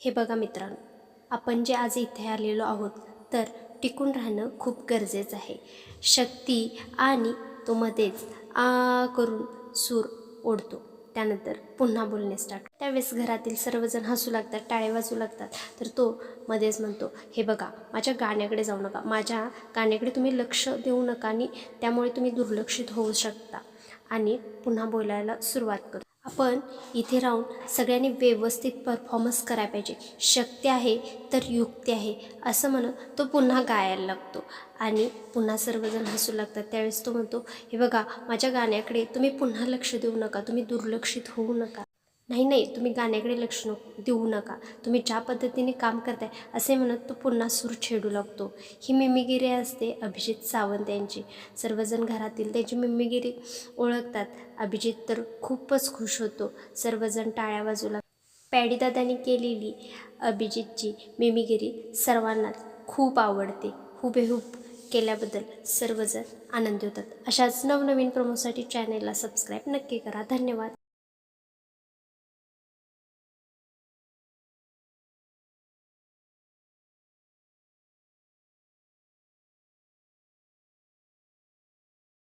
हे बघा मित्रांनो आपण जे आज इथे आलेलो आहोत तर टिकून राहणं खूप गरजेचं आहे. शक्ती आणि तो मध्येच आ करून सूर ओढतो. त्यानंतर पुन्हा बोलणे स्टार्ट त्यावेळेस घरातील सर्वजण हसू लागतात टाळे वाजू लागतात. तर तो मध्येच म्हणतो हे बघा माझ्या गाण्याकडे जाऊ नका. माझ्या गाण्याकडे तुम्ही लक्ष देऊ नका आणि त्यामुळे तुम्ही दुर्लक्षित होऊ शकता. आणि पुन्हा बोलायला सुरुवात करतो. आपण इथे राहून सगळ्यांनी व्यवस्थित परफॉर्मन्स करायला पाहिजे. शक्य आहे तर युक्ती आहे असं म्हणत तो पुन्हा गायला लागतो. आणि पुन्हा सर्वजण हसू लागतात. त्यावेळेस तो म्हणतो हे बघा माझ्या गाण्याकडे तुम्ही पुन्हा लक्ष देऊ नका तुम्ही दुर्लक्षित होऊ नका. नाही नाही तुम्ही गाण्याकडे लक्ष नको देऊ नका. तुम्ही ज्या पद्धतीने काम करताय असे म्हणत तो पुन्हा सूर छेडू लागतो. ही मिमिगिरी असते अभिजित सावंत यांची. सर्वजण घरातील त्याची मिमिगिरी ओळखतात. अभिजित तर खूपच खुश होतो. सर्वजण टाळ्या बाजूला पॅडीदादांनी केलेली अभिजितची मिमिगिरी सर्वांना खूप आवडते. हुबेहूब केल्याबद्दल सर्वजण आनंदी होतात. अशाच नवनवीन प्रमोसाठी चॅनेलला सबस्क्राईब नक्की करा. धन्यवाद.